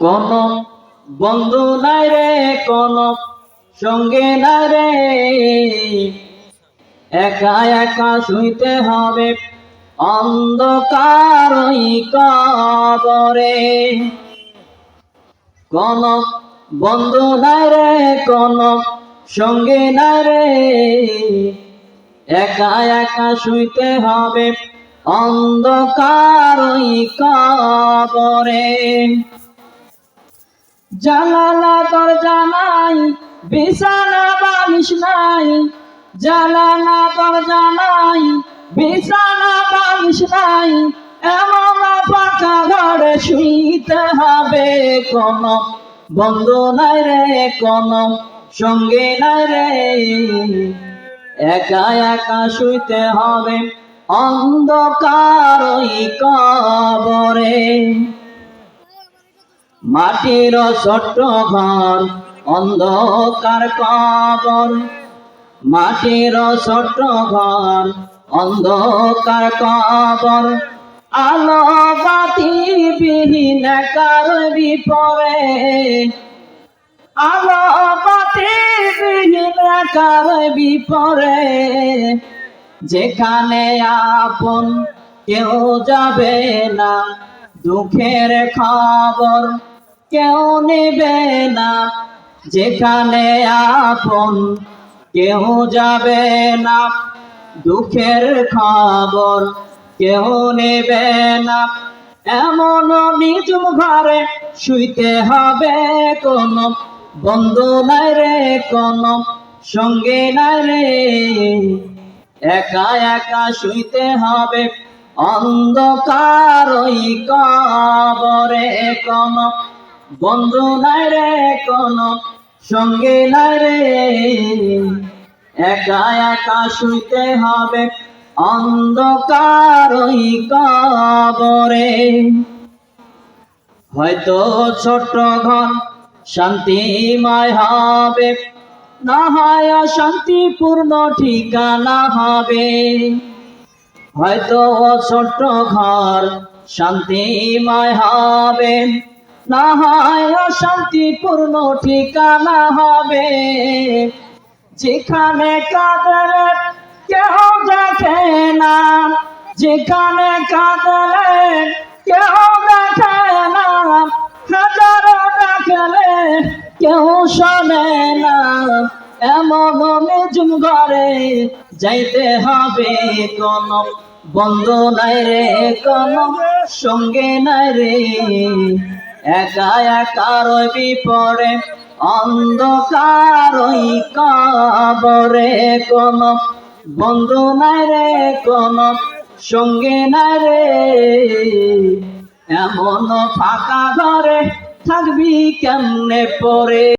কোন বন্ধু নাই রে, কোন সঙ্গে নাই রে। একা একা শুইতে হবে অন্ধকার কবরে। কোন বন্ধু নাই রে, কোন সঙ্গে নাই রে। একা একা শুইতে হবে অন্ধকার কবরে। জানালা দরজা নাই, বিছানা বালিশ নাই। জানালা দরজা নাই, বিছানা বালিশ নাই। এমন ফাঁকা ঘরে শুইতে হবে কোন। বন্ধু নাই রে কোন, সঙ্গে নাই রে। একা একা শুইতে হবে অন্ধকার কবরে। মাটির ছোট্ট ঘর অন্ধকার কবর। মাটির ছোট্ট ঘর অন্ধকার কবর। আলো বাতি বিহীন কার বিপরে। আলো বাতি বিহীন কার বিপরে। যেখানে আপন কেউ যাবে না, দুঃখের খবর। কেউ নেবে না, যেখানে আপন কেউ যাবে না। দুঃখের খবর কেউ নেবে না, এমন নিজুম ঘরে শুইতে হবে কোন। বন্ধু নাই রে কোন, সঙ্গে নাই রে। একা একা শুইতে হবে, অন্ধকার ওই কবরে কোন। বন্ধু নাই রে কোন সঙ্গে নাই রে। একা একা শুইতে হবে অন্ধকার ওই কবরে। হয়তো ছোট্ট ঘর শান্তিময় হবে, না হয় শান্তিপূর্ণ ঠিকানা হবে। হয়তো ছোট্ট ঘর শান্তিময় হবে না হয় শান্তিপূর্ণ ঠিকানা হবে। যেখানে কাঁদলে কেউ দেখে না। যেখানে কাঁদলে কেউ দেখে না। হাজারো ডাকলে কেউ শোনে না। এমন নিজুম ঘরে যাইতে হবে কোন বন্ধু নাই রে, কোন সঙ্গে নাই রে। একা একা রবি পরে অন্ধকার কবরে কোন বন্ধু নাই রে, কোন সঙ্গে নাই রে। এমন ফাঁকা ঘরে থাকবি কেমনে পরে